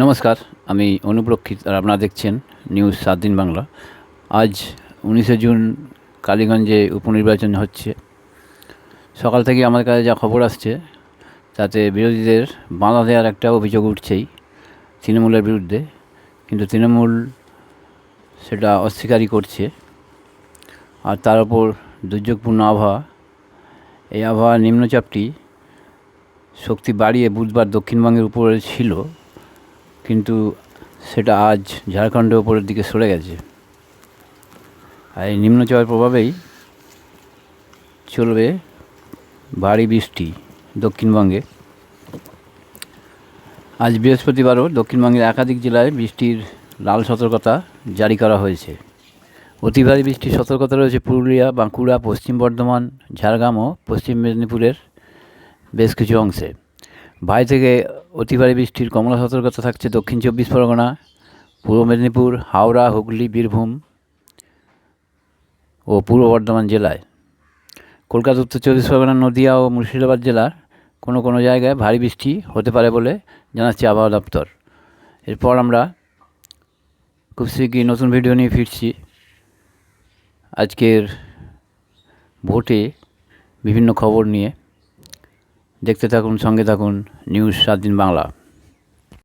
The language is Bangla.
নমস্কার, আমি অনুপ্রক্ষিত আর আপনারা দেখছেন নিউজ সাত দিন বাংলা। আজ উনিশে জুন কালীগঞ্জে উপনির্বাচন হচ্ছে। সকাল থেকে আমার কাছে যা খবর আসছে, তাতে বিরোধীদের বাঁধা দেওয়ার একটা অভিযোগ উঠছেই তৃণমূলের বিরুদ্ধে। কিন্তু তৃণমূল সেটা অস্বীকারই করছে। আর তার ওপর দুর্যোগপূর্ণ আবহাওয়া। এই আবহাওয়া নিম্নচাপটি শক্তি বাড়িয়ে বুধবার দক্ষিণবঙ্গের উপরে ছিল। কিন্তু সেটা আজ ঝাড়খণ্ডের ওপরের দিকে সরে গেছে। আর এই নিম্নচাপের প্রভাবেই চলবে ভারী বৃষ্টি দক্ষিণবঙ্গে। আজ বৃহস্পতিবারও দক্ষিণবঙ্গের একাধিক জেলায় বৃষ্টির লাল সতর্কতা জারি করা হয়েছে। অতি ভারী বৃষ্টির সতর্কতা রয়েছে পুরুলিয়া, বাঁকুড়া, পশ্চিম বর্ধমান, ঝাড়গ্রাম ও পশ্চিম মেদিনীপুরের বেশ কিছু অংশে। ভাই থেকে অতি ভারী বৃষ্টির কমলা সতর্কতা থাকছে দক্ষিণ চব্বিশ পরগনা, পূর্ব মেদিনীপুর, হাওড়া, হুগলি, বীরভূম ও পূর্ব বর্ধমান জেলায়। কলকাতা, উত্তর চব্বিশ পরগনা, নদিয়া ও মুর্শিদাবাদ জেলার কোনো কোনো জায়গায় ভারী বৃষ্টি হতে পারে বলে জানাচ্ছে আবহাওয়া দপ্তর। এরপর আমরা খুব শীঘ্রই নতুন ভিডিও নিয়ে ফিরছি। আজকের ভোটে বিভিন্ন খবর নিয়ে। দেখতে থাকুন সঙ্গে থাকুন নিউজ সাত দিন বাংলা।